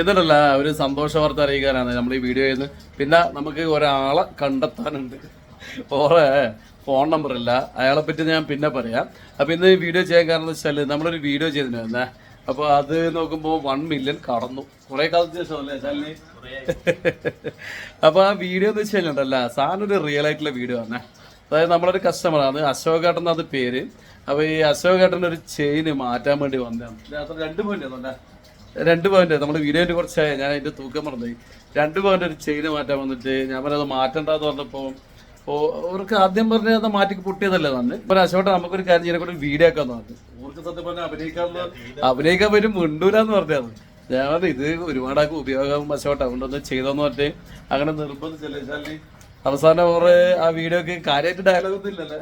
എന്നിട്ടല്ല ഒരു സന്തോഷ വാർത്ത അറിയിക്കാനാണ് നമ്മൾ ഈ വീഡിയോ ചെയ്യുന്നത്. പിന്നെ നമുക്ക് ഒരാളെ കണ്ടെത്താനുണ്ട്. ഓറെ ഫോൺ നമ്പർ ഇല്ല. അയാളെ പറ്റി ഞാൻ പിന്നെ പറയാം. അപ്പോൾ ഇന്ന് ഈ വീഡിയോ ചെയ്യാൻ കാരണം എന്ന് വെച്ചാൽ നമ്മളൊരു വീഡിയോ ചെയ്തിട്ടുണ്ടായിരുന്നേ അപ്പോൾ അത് നോക്കുമ്പോൾ വൺ മില്യൺ കടന്നു. കുറേ കാലത്തിന് ശേഷം അപ്പൊ അപ്പോൾ ആ വീഡിയോ എന്ന് വെച്ച് കഴിഞ്ഞിട്ടല്ല സാധനം ഒരു റിയൽ ആയിട്ടുള്ള വീഡിയോ ആണ്. അതായത് നമ്മളൊരു കസ്റ്റമറാണ് അശോകേട്ടൻ അത് പേര്. അപ്പോൾ ഈ അശോകേട്ടൻ ഒരു ചെയിന് മാറ്റാൻ വേണ്ടി വന്നതാണ്. രണ്ട് പോയിന്റ് രണ്ട് പോയിന്റ് നമ്മുടെ വീഡിയോന്റെ കുറച്ചായി. ഞാൻ അതിന്റെ തൂക്കം മറന്നുപോയി രണ്ട് പോയിന്റ് ഒരു ചെയിന് മാറ്റാൻ വന്നിട്ട് ഞാൻ പറഞ്ഞത് മാറ്റണ്ടെന്ന് പറഞ്ഞപ്പോൾ അവർക്ക് ആദ്യം പറഞ്ഞ അത് മാറ്റി പൊട്ടിയതല്ലേ തന്നെ ഇപ്പൊ അശോട്ടെ നമുക്കൊരു കാര്യം ചെയ്യാൻ കൂടി വീഡിയോ ആക്കാൻ പറഞ്ഞു. അവർക്ക് സത്യം പറഞ്ഞാൽ അഭിനയിക്കാന്ന് അഭിനയിക്കാൻ പറ്റും മിണ്ടൂലെന്ന് പറഞ്ഞത്. ഞാൻ പറഞ്ഞു ഇത് ഒരുപാടാക്കും ഉപയോഗം അശോട്ടെ അതുകൊണ്ടൊന്ന് ചെയ്തോന്ന് പറഞ്ഞിട്ട് അങ്ങനെ നിർബന്ധിച്ചല്ലേ ശാലിനി? അവസാനം ഓറ് ആ വീഡിയോ ഒക്കെ കാര്യമായിട്ട് ഡയലോഗ് ഒന്നും ഇല്ലല്ലേ?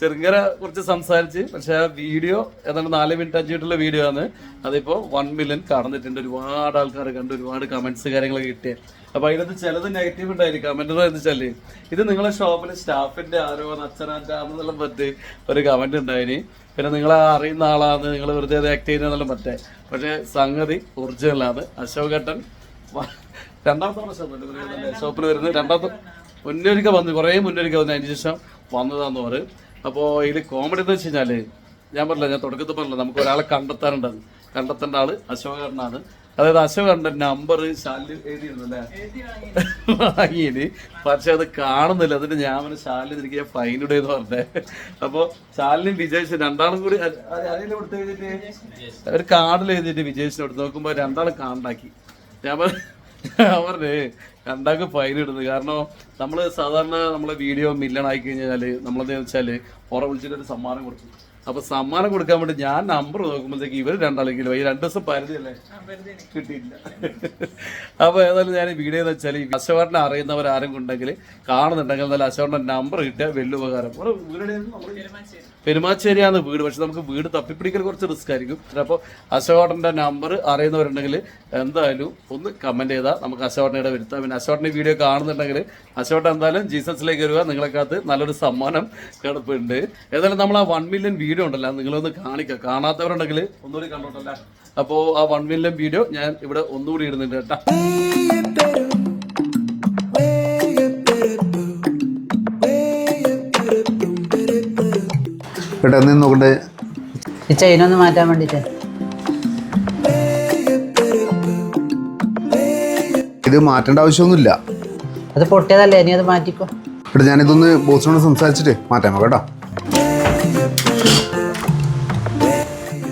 ചെറുങ്ങര കുറച്ച് സംസാരിച്ച് പക്ഷെ ആ വീഡിയോ ഏതാണ്ട് നാല് മിനിറ്റ് അഞ്ച് മിനിറ്റുള്ള വീഡിയോ ആണ്. അതിപ്പോ വൺ മില്യൺ കടന്നിട്ടുണ്ട്. ഒരുപാട് ആൾക്കാർ കണ്ട് ഒരുപാട് കമന്റ്സ് കാര്യങ്ങളൊക്കെ കിട്ടിയ. അപ്പൊ അതിനകത്ത് ചിലത് നെഗറ്റീവ് ഉണ്ടായിരിക്കും. കമന്റ് എന്ന് വെച്ചാൽ ഇത് നിങ്ങളെ ഷോപ്പിലെ സ്റ്റാഫിന്റെ ആരോ അച്ഛനാറ്റാന്നുള്ള പറ്റി ഒരു കമന്റ് ഉണ്ടായിന്. പിന്നെ നിങ്ങളെ അറിയുന്ന ആളാണ് നിങ്ങൾ വെറുതെ ആക്ട് ചെയ്യുന്ന പറ്റേ പക്ഷെ സംഗതി ഒറിജിനലാണ് അശോകട്ടൻ രണ്ടാമത്തെ ഷോപ്പിൽ വരുന്നത്. രണ്ടാമത്തെ മുന്നൊരിക്കൽ വന്ന് കുറേ മുന്നൊരിക്കൽ വന്ന് അതിന് ശേഷം വന്നതാന്ന് പറയും അപ്പോൾ ഇതിൽ കോമഡി എന്ന് വെച്ച് കഴിഞ്ഞാൽ ഞാൻ പറഞ്ഞില്ല ഞാൻ തുടക്കത്തിൽ പറഞ്ഞില്ല നമുക്ക് ഒരാളെ കണ്ടെത്താനുണ്ടെന്ന് കണ്ടെത്തേണ്ട ആൾ അശോകണ്ണാണ് അതായത് അശോകണ്ണന്റെ നമ്പർ ശാലിൽ എഴുതിയിരുന്നല്ലേ? വാങ്ങിയത് പക്ഷെ അത് കാണുന്നില്ല. അതിന് ഞാൻ പറഞ്ഞ ശാലിന് എനിക്ക് ഞാൻ ഫൈൻ ഇടേ എന്ന് പറഞ്ഞേ. അപ്പൊ ശാലിനും വിജയിച്ച് രണ്ടാളും കൂടി കൊടുത്ത് എഴുതിയിട്ട്? ഒരു കാർഡിൽ എഴുതിയിട്ട് വിജയിച്ചിന് കൊടുത്ത് നോക്കുമ്പോ രണ്ടാളും കാണ്ടാക്കി ഞാൻ പറഞ്ഞ ഞാൻ പറഞ്ഞേ ഫൈൻ ഇടുന്നത്. കാരണം നമ്മൾ സാധാരണ നമ്മളെ വീഡിയോ മില്ലൺ ആയി കഴിഞ്ഞാൽ നമ്മളെന്താ വെച്ചാൽ പുറ വിളിച്ചിട്ട് ഒരു സമ്മാനം കൊടുക്കും. അപ്പൊ സമ്മാനം കൊടുക്കാൻ വേണ്ടി ഞാൻ നമ്പർ നോക്കുമ്പോഴത്തേക്ക് ഇവർ രണ്ടാളെങ്കിലും ഈ രണ്ടു ദിവസം പരിധിയല്ലേ? കിട്ടിയില്ല. അപ്പൊ ഏതായാലും ഞാൻ വീഡിയോ എന്ന് വെച്ചാൽ അശോകനെ അറിയുന്നവർ ആരും ഉണ്ടെങ്കിൽ കാണുന്നുണ്ടെങ്കിൽ എന്നാലും അശോകന്റെ നമ്പർ കിട്ടിയാൽ വലിയ ഉപകാരം. പെരുമാച്ചേരിയാണ് വീട്. പക്ഷെ നമുക്ക് വീട് തപ്പിപ്പിടിക്കൽ കുറച്ച് റിസ്ക് ആയിരിക്കും. അപ്പോൾ അശോകന്റെ നമ്പർ അറിയുന്നവരുണ്ടെങ്കിൽ എന്തായാലും ഒന്ന് കമന്റ് ചെയ്താൽ നമുക്ക് അശോകനയുടെ വരുത്താം. പിന്നെ അശോകന്റെ വീഡിയോ കാണുന്നുണ്ടെങ്കിൽ അശോകൻ എന്തായാലും ജീസസിലേക്ക് വരിക. നിങ്ങളെക്കാത്ത് നല്ലൊരു സമ്മാനം കിടപ്പുണ്ട്. ഏതായാലും നമ്മൾ ആ വൺ മില്യൺ വീഡിയോ ഉണ്ടല്ലോ നിങ്ങളൊന്ന് കാണിക്കുക കാണാത്തവരുണ്ടെങ്കിൽ ഒന്നുകൂടി കണ്ടോട്ടല്ലേ? അപ്പോ ആ വൺ മില്യൺ വീഡിയോ ഞാൻ ഇവിടെ ഒന്നുകൂടി ഇടുന്നുണ്ട് കേട്ടോ. കേട്ടോ എന്ന് നോക്കണ്ടേ ഈ ചെയിൻ ഒന്ന് മാറ്റാൻ വേണ്ടിട്ട്. ഇത് മാറ്റേണ്ട ആവശ്യമൊന്നുമില്ല. അത് പൊട്ടിയതല്ലേ? ഇനി അത് മാറ്റിക്കോ. കേട്ടോ ഞാനിതൊന്ന് ബോസിനോട് സംസാരിച്ചിട്ട് മാറ്റാം കേട്ടോ.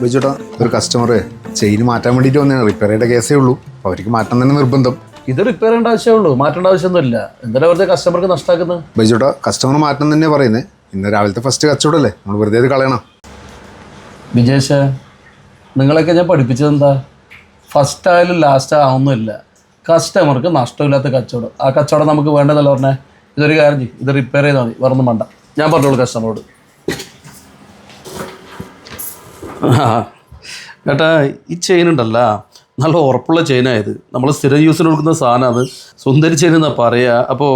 ബിജുട്ടാ ഒരു കസ്റ്റമർ ചെയിൻ മാറ്റാൻ വേണ്ടിയിട്ട് വന്നതാണ്. റിപ്പയർ ചെയ്യേണ്ട കേസേ ഉള്ളൂ. അപ്പോൾ അവർക്ക് മാറ്റാൻ തന്നെ നിർബന്ധം. ഇത് റിപ്പയർ ചെയ്യേണ്ട ആവശ്യമുള്ളൂ മാറ്റേണ്ട ആവശ്യമൊന്നുമില്ല. എന്തിനാ വെറുതെ കസ്റ്റമർക്ക് നഷ്ടമാക്കുന്നത് ബിജുട്ടാ കസ്റ്റമർ മാറ്റം തന്നെ പറയുന്നത് ഇന്ന് രാവിലത്തെ ഫസ്റ്റ് കച്ചവടമല്ലേ? നമ്മൾ വെറുതെ ഇത് കളയണം. വിജേഷ നിങ്ങളൊക്കെ ഞാൻ പഠിപ്പിച്ചത് എന്താ? ഫസ്റ്റ് ആയാലും ലാസ്റ്റ് ആവുന്നില്ല കസ്റ്റമർക്ക് നഷ്ടമില്ലാത്ത കച്ചവടം. ആ കച്ചവടം നമുക്ക് വേണ്ടതല്ല പറഞ്ഞേ? ഇതൊരു കാര്യം ചെയ്യും. ഇത് റിപ്പയർ ചെയ്താൽ മതി. വേറൊന്നും വേണ്ട. ഞാൻ പറഞ്ഞോളൂ കസ്റ്റമറോട് കേട്ടാ ഈ ചെയിൻ ഉണ്ടല്ല. നല്ല ഉറപ്പുള്ള ചെയിനായത് നമ്മൾ സ്ഥിരം യൂസിന് കൊടുക്കുന്ന സാധനം അത്. സുന്ദരി ചെയിൻ എന്നാണ് പറയുക അപ്പോൾ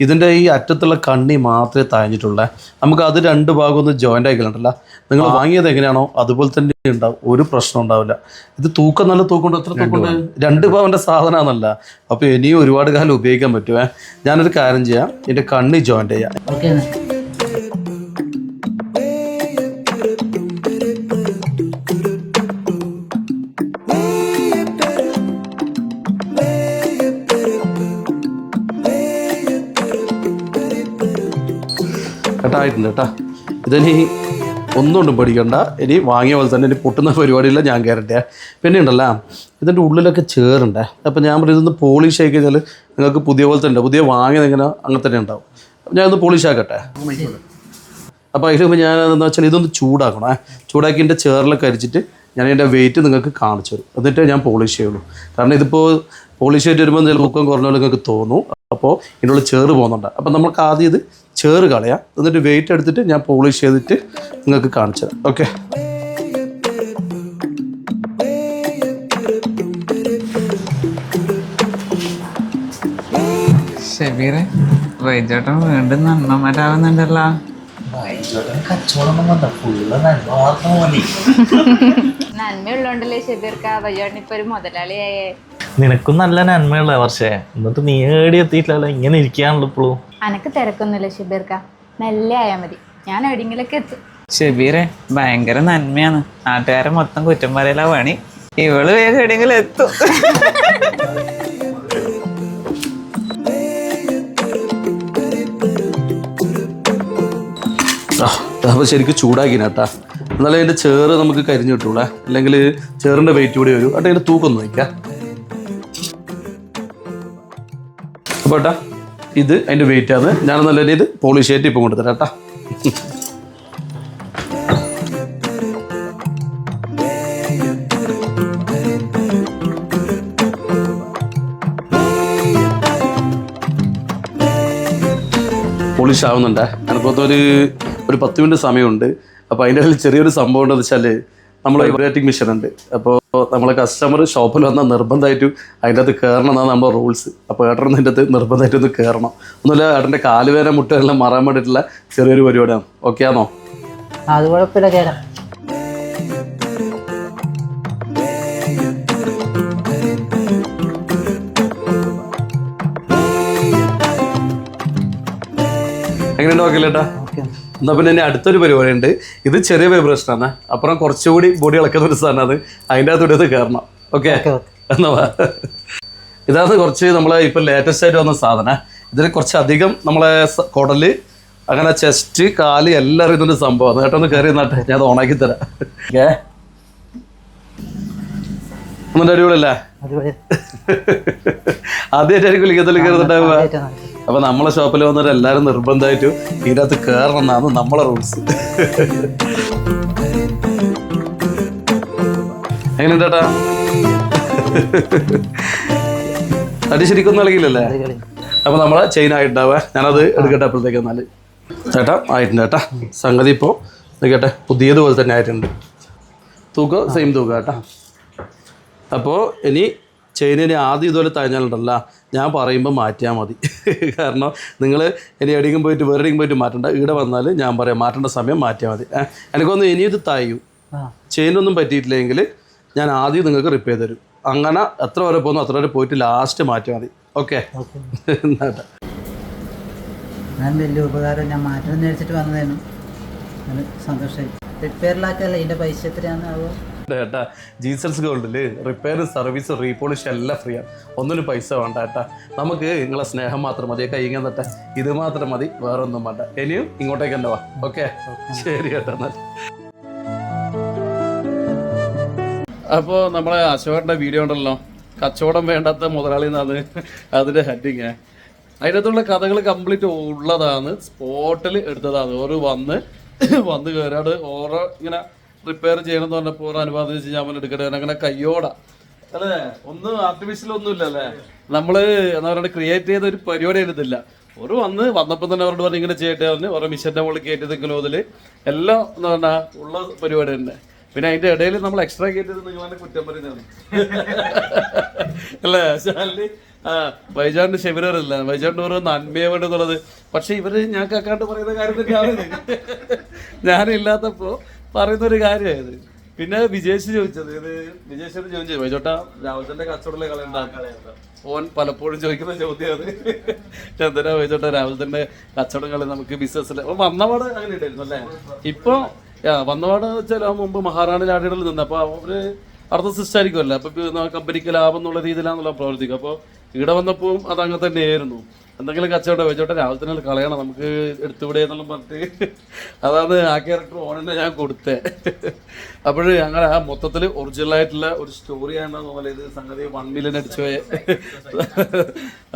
ഇതിന്റെ ഈ അറ്റത്തുള്ള കണ്ണി മാത്രമേ താഴ്ന്നിട്ടുള്ളൂ നമുക്ക് അത് രണ്ട് ഭാഗം ഒന്ന് ജോയിന്റ് ആക്കിയിട്ടുണ്ടല്ല നിങ്ങൾ വാങ്ങിയത് എങ്ങനെയാണോ അതുപോലെ തന്നെ ഉണ്ടാവും. ഒരു പ്രശ്നം ഉണ്ടാവില്ല. ഇത് തൂക്കം നല്ല തൂക്കമുണ്ട് എത്ര തൂക്കമുണ്ട് രണ്ട് പവന്റെ സാധനമാണല്ല. അപ്പോൾ ഇനിയും ഒരുപാട് കാലം ഉപയോഗിക്കാൻ പറ്റുമേ ഞാനൊരു കാര്യം ചെയ്യാം. എന്റെ കണ്ണി ജോയിന്റ് ചെയ്യാം. ഓക്കെ കേട്ടാ ആയിട്ടുണ്ട് കേട്ടാ. ഇതിനി ഒന്നുകൊണ്ടും പേടിക്കണ്ട. ഇനി വാങ്ങിയ പോലെ തന്നെ ഇനി പൊട്ടുന്ന പരിപാടിയില്ല ഞാൻ കയറട്ടെ പിന്നെ ഉണ്ടല്ലോ ഇതിന്റെ ഉള്ളിലൊക്കെ ചേറുണ്ടേ. അപ്പോൾ ഞാൻ പറയും ഇതൊന്ന് പോളിഷ് ആക്കി കഴിഞ്ഞാൽ നിങ്ങൾക്ക് പുതിയ പോലത്തെ തന്നെ പുതിയ വാങ്ങിയത് എങ്ങനെ അങ്ങനെ തന്നെ ഉണ്ടാവും. അപ്പം ഞാൻ ഒന്ന് പോളിഷ് ആക്കട്ടെ? അപ്പോൾ അതിന് മുമ്പ് ഞാൻ എന്താ വെച്ചാൽ ഇതൊന്ന് ചൂടാക്കണേ ചൂടാക്കി എന്റെ ചേറിലൊക്കെ അരിച്ചിട്ട് ഞാൻ എന്റെ വെയിറ്റ് നിങ്ങൾക്ക് കാണിച്ചു തരും. എന്നിട്ടേ ഞാൻ പോളിഷ് ചെയ്യുള്ളൂ. കാരണം ഇതിപ്പോൾ പോളിഷ് ചെയ്തിട്ട് വരുമ്പോൾ ചില പൊക്കം കുറഞ്ഞ പോലെ നിങ്ങൾക്ക് തോന്നും. അപ്പോൾ ഇതിനുള്ള ചേറ് പോകുന്നുണ്ട്. അപ്പോൾ നമുക്ക് ആദ്യം ഇത് ചേറ് കളയാം. എന്നിട്ട് വെയിറ്റ് എടുത്തിട്ട് ഞാൻ പോളിഷ് ചെയ്തിട്ട് നിങ്ങൾക്ക് കാണിച്ചു തരാം. ഓക്കെ ഷബീറെ വൈജോട്ടൻ വീണ്ടും നന്നമാരാവുന്നുണ്ടല്ലോ കച്ചവടം ഫുള്ള് നന്മയുള്ളോണ്ടല്ലേ ഷബീർക്ക ഇപ്പൊ ഒരു മുതലാളിയായേ? നിനക്കും നല്ല നന്മയുള്ള പക്ഷേ എന്നിട്ട് നീ ഏടി എത്തിയിട്ടില്ലല്ലോ ഇങ്ങനെ ഇരിക്കാണല്ലോ ഇപ്പോഴും അനക്ക് തിരക്കൊന്നുമില്ല ഷബീർക്ക. മെല്ലെ ആയാ മതി. ഞാൻ എവിടെങ്കിലൊക്കെ എത്തും. ഷെബീറെ ഭയങ്കര നന്മയാണ്. നാട്ടുകാരെ മൊത്തം കുറ്റം പറയലാ പണി. ഇവൾ വേഗം എവിടെയെങ്കിലും എത്തും. ശരിക്കും ചൂടാക്കിനാട്ടാ എന്നാലും അതിന്റെ ചേറ് നമുക്ക് കരിഞ്ഞു കിട്ടൂളേ അല്ലെങ്കിൽ ചേറിന്റെ വെയിറ്റ് കൂടി വരും. അട്ടെ അതിന്റെ തൂക്കം വയ്ക്കാം അപ്പോൾ ഏട്ടാ ഇത് അതിന്റെ വെയിറ്റ് ആണ്. ഞാൻ നല്ല ഇത് പോളിഷ് ആയിട്ട് ഇപ്പം കൊടുത്തരാം ഏട്ടാ പോളിഷ് ആവുന്നുണ്ട്. എനിക്കൊത്തൊരു ഒരു പത്ത് മിനിറ്റ് സമയമുണ്ട്. അപ്പോൾ അതിന്റെ ഇടയിൽ ചെറിയൊരു സംഭവം ഉണ്ടെന്ന് വെച്ചാൽ നമ്മൾ വൈബ്രേറ്റിംഗ് മെഷീൻ ഉണ്ട്. അപ്പോൾ നമ്മളെ കസ്റ്റമർ ഷോപ്പിൽ വന്നാൽ നിർബന്ധമായിട്ടും അതിന്റെ അകത്ത് കയറണം എന്നാണ് നമ്മുടെ റൂൾസ് അപ്പോൾ ഏട്ടൻ അതിന്റെ അകത്ത് നിർബന്ധമായിട്ടും ഒന്ന് കയറണം ഒന്നുമില്ല ഏട്ടന്റെ കാലുവേന മുട്ടെല്ലാം മാറാൻ വേണ്ടിയിട്ടുള്ള ചെറിയൊരു പരിപാടിയാണ്. ഓക്കെ ആണോ? അത് കുഴപ്പമില്ല ചേട്ടാ. എങ്ങനെയുണ്ട്? ഓക്കെ ഓക്കെ എന്നാൽ പിന്നെ ഇനി അടുത്തൊരു പരിപാടി ഉണ്ട്. ഇത് ചെറിയ വൈബ്രേഷൻ ആണ് അപ്പുറം കുറച്ചുകൂടി ബോഡി ഇളക്കുന്ന ഒരു സാധനമാണ് അതിന്റെ അകത്ത് ഇത് കയറണം. ഓക്കെ? എന്നാ ഇതാണ് കുറച്ച് നമ്മളെ ഇപ്പം ലേറ്റസ്റ്റ് ആയിട്ട് വന്ന സാധനം. ഇതിന് കുറച്ച് അധികം നമ്മളെ കുടൽ അങ്ങനെ ചെസ്റ്റ് കാൽ എല്ലാം അറിയുന്നൊരു സംഭവമാണ് കേട്ടോ ഒന്ന് കയറി നട്ടെ ഞാൻ അത് ഓണാക്കി തരാം. ഏ ഒന്നും അടിപൊളിയല്ലേ? അടിപൊളി ആദ്യമായിട്ടായിരിക്കും ലിഖിതത്തിൽ കയറുന്നുണ്ടാവുക ഏറ്റവും നല്ലത്. അപ്പൊ നമ്മളെ ഷോപ്പിൽ വന്നവർ എല്ലാവരും നിർബന്ധമായിട്ടും ഇതിനകത്ത് കയറണം എന്നാണ് നമ്മളെ റൂൾസ് എങ്ങനെയുണ്ട് ചേട്ടാ അടി ശരിക്കൊന്നും ഇളകില്ലല്ലേ അടിപൊളി അപ്പൊ നമ്മളെ ചെയിൻ ആയിട്ടുണ്ടാവുക ഞാനത് എടുക്കട്ടെ അപ്പോഴത്തേക്ക് എന്നാൽ. ചേട്ടാ ആയിട്ടുണ്ട് ചേട്ടാ സംഗതി ഇപ്പോൾ നിൽക്കട്ടെ പുതിയതുപോലെ തന്നെ ആയിട്ടുണ്ട്. തൂക്കം സെയിം തൂക്കം കേട്ടാ അപ്പോൾ ഇനി ചെയിനിന് ആദ്യം ഇതുപോലെ തഴഞ്ഞാലുണ്ടല്ല. ഞാൻ പറയുമ്പോൾ മാറ്റിയാൽ മതി. കാരണം നിങ്ങൾ ഇനി എവിടെയെങ്കിലും പോയിട്ട് വേറെ എവിടെയെങ്കിലും പോയിട്ട് മാറ്റണ്ട. ഇവിടെ വന്നാൽ ഞാൻ പറയാം മാറ്റേണ്ട സമയം മാറ്റിയാൽ മതി. എനിക്കൊന്ന് ഇനി ഇത് ചെയിനൊന്നും പറ്റിയിട്ടില്ലെങ്കിൽ ഞാൻ ആദ്യം നിങ്ങൾക്ക് റിപ്പയർ തരും. അങ്ങനെ എത്ര വരെ പോകുന്നു അത്ര വരെ പോയിട്ട് ലാസ്റ്റ് മാറ്റിയാൽ മതി. ഓക്കെ? ഞാൻ വലിയ ഉപകാരം ഞാൻ മാറ്റണം വന്നതായിരുന്നു അത് സന്തോഷമായി റിപ്പയറിലാക്കല്ല ഇതിന്റെ പൈസ എത്രയാണ് ആവുക ഏട്ടാ. ജീസസ് ഗോൾഡിൽ റിപ്പയർ സർവീസ് റീപോളിഷ് എല്ലാം ഫ്രീ ആണ്. ഒന്നിനും പൈസ വേണ്ട ഏട്ടാ. നമുക്ക് നിങ്ങളെ സ്നേഹം മാത്രം മതി കൈ തട്ടെ. ഇത് മാത്രം മതി വേറെ ഒന്നും വേണ്ട. ഇനിയും ഇങ്ങോട്ടേക്ക് തന്നെ വാ ഓക്കെ ശരി ഏട്ടാ എന്നാൽ അപ്പോൾ നമ്മളെ അശോകന്റെ വീഡിയോ ഉണ്ടല്ലോ. കച്ചവടം വേണ്ടാത്ത മുതലാളി എന്നാണ് അതിന്റെ ഹെഡിങ് അതിനകത്തുള്ള കഥകൾ കംപ്ലീറ്റ് ഉള്ളതാണ് സ്പോട്ടിൽ എടുത്തതാണ്. ഓർ വന്ന് വന്ന് കയറാട് ഓരോ ഇങ്ങനെ റിപ്പയർ ചെയ്യണം എന്ന് പറഞ്ഞപ്പോൾ അനുവാദിച്ച് ഞാൻ എടുക്കട്ടെ അങ്ങനെ കയ്യോട. അല്ലേ? ഒന്നും ആർട്ടിഫിഷ്യൽ ഒന്നും ഇല്ലല്ലേ നമ്മൾ എന്താ പറയുക ക്രിയേറ്റ് ചെയ്ത ഒരു പരിപാടി എടുത്തില്ല ഒരു വന്ന് വന്നപ്പോൾ തന്നെ അവരോട് പറഞ്ഞു ഇങ്ങനെ ചെയ്യട്ടെ പറഞ്ഞു. ഓരോ മിഷന്റെ മുകളിൽ കയറ്റി നിൽക്കുന്ന മുതൽ എല്ലാം എന്താ പറഞ്ഞാൽ ഉള്ള പരിപാടി തന്നെ. പിന്നെ അതിന്റെ ഇടയിൽ നമ്മൾ എക്സ്ട്രാ കയറ്റിയത് നിങ്ങൾ തന്നെ കുറ്റം പറയുന്നതാണ്. അല്ലേ? ശാലി ആ വൈജാണ്ട് ശബരല്ല വൈജാണ്ട് ഓരോ നന്മയെ വേണ്ടെന്നുള്ളത്. പക്ഷെ ഇവർ ഞാൻ കക്കാണ്ട് പറയുന്ന കാര്യം തന്നെയാണ്. ഞാനില്ലാത്തപ്പോ പറയുന്ന ഒരു കാര്യമായത്. പിന്നെ വിജേഷ് ചോദിച്ചത് ഇത് വിജേഷിനോട് ചോദിച്ചത് വൈജോട്ടാ രാഹുലിന്റെ കച്ചവടത്തിലെ എന്താ? ഓൻ പലപ്പോഴും ചോദിക്കുന്ന ചോദ്യം അത് വൈചോട്ട രാഹുലിന്റെ കച്ചവടം കളി നമുക്ക് ബിസിനസ്സിൽ വന്നപാട് അങ്ങനെ ഉണ്ടായിരുന്നു അല്ലേ? ഇപ്പൊ വന്നപാട് വെച്ചാൽ ആ മുമ്പ് മഹാറാണി ലാഡികളിൽ നിന്ന് അപ്പൊ അവർ അടുത്ത സിസ്റ്റായിരിക്കുമല്ലോ. അപ്പൊ കമ്പനിക്ക് ലാഭം എന്നുള്ള രീതിയിലാണല്ലോ പ്രവർത്തിക്കുക. അപ്പോൾ ഇവിടെ വന്നപ്പോഴും അത് അങ്ങനെ തന്നെയായിരുന്നു. എന്തെങ്കിലും കച്ചവടം വെച്ചോട്ടെ രാവിലെ തന്നെ കളയണം. നമുക്ക് എടുത്തുവിടെ എന്നുള്ള പറഞ്ഞിട്ട് അതാണ് ആ ക്യാരക്ടർ ഓണെന്നെ ഞാൻ കൊടുത്തേ. അപ്പോഴ് ഞങ്ങൾ ആ മൊത്തത്തിൽ ഒറിജിനൽ ആയിട്ടുള്ള ഒരു സ്റ്റോറിയാണ് പോലെ ഇത് സംഗതി വൺ മില്യൺ അടിച്ചു പോയെ.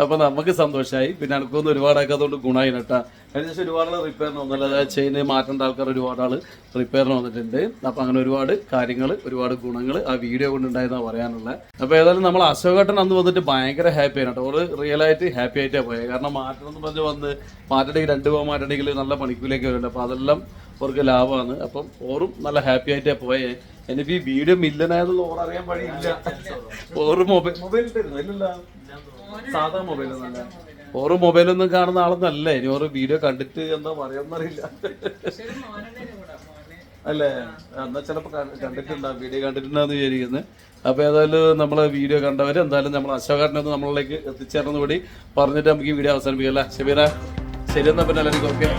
അപ്പൊ നമുക്ക് സന്തോഷമായി പിന്നെ എനിക്കൊന്നും ഒരുപാടൊക്കെ അതുകൊണ്ട് ഗുണമായി കേട്ടാ അതിനുശേഷം ഒരുപാട് റിപ്പയറിന് വന്നല്ലോ. അതായത് ചെയിന് മാറ്റേണ്ട ആൾക്കാർ ഒരുപാട് ആൾ റിപ്പയറിന് വന്നിട്ടുണ്ട്. അപ്പൊ അങ്ങനെ ഒരുപാട് കാര്യങ്ങൾ ഒരുപാട് ഗുണങ്ങൾ ആ വീഡിയോ കൊണ്ടുണ്ടായെന്നാണ് പറയാനുള്ളത് അപ്പോൾ ഏതായാലും നമ്മൾ അശോകേട്ടൻ അന്ന് വന്നിട്ട് ഭയങ്കര ഹാപ്പി ആണ് കേട്ടോ. റിയൽ ആയിട്ട് ഹാപ്പി ആയിട്ടാണ് പോയത് കാരണം മാറ്റണം എന്ന് പറഞ്ഞ് വന്ന് മാറ്റണമെങ്കിൽ രണ്ട് പോകാൻ മാറ്റണമെങ്കിൽ നല്ല പണിക്കൂലേക്ക് വരുന്നുണ്ട്. അപ്പോൾ അതെല്ലാം അവർക്ക് ലാഭമാണ്. അപ്പം ഓറും നല്ല ഹാപ്പി ആയിട്ടേ പോയേ. എനിക്ക് ഈ വീഡിയോ മില്ലനായതെന്ന് ഓർ അറിയാൻ വഴിയില്ല. ഓറും മൊബൈൽ മൊബൈൽ സാധാ മൊബൈൽ ഒന്നല്ല ഓറ് മൊബൈലൊന്നും കാണുന്ന ആളൊന്നല്ല ഇനി ഓറ് വീഡിയോ കണ്ടിട്ട് എന്താ പറയാന്നറിയില്ല. അല്ലേ? എന്നാ ചിലപ്പോ കണ്ടിട്ടുണ്ടാവും വീഡിയോ കണ്ടിട്ടുണ്ടാന്ന് വിചാരിക്കുന്നത് അപ്പൊ ഏതായാലും നമ്മളെ വീഡിയോ കണ്ടവര് എന്തായാലും നമ്മൾ അശോകാട്ടിനൊന്ന് നമ്മളിലേക്ക് എത്തിച്ചേർന്ന് കൂടി പറഞ്ഞിട്ട് നമുക്ക് ഈ വീഡിയോ അവസാനിപ്പിക്കാം അല്ലേ? ഷബീറ ശരി എന്നാ പിന്നെ എല്ലാവർക്കും ഓക്കെ.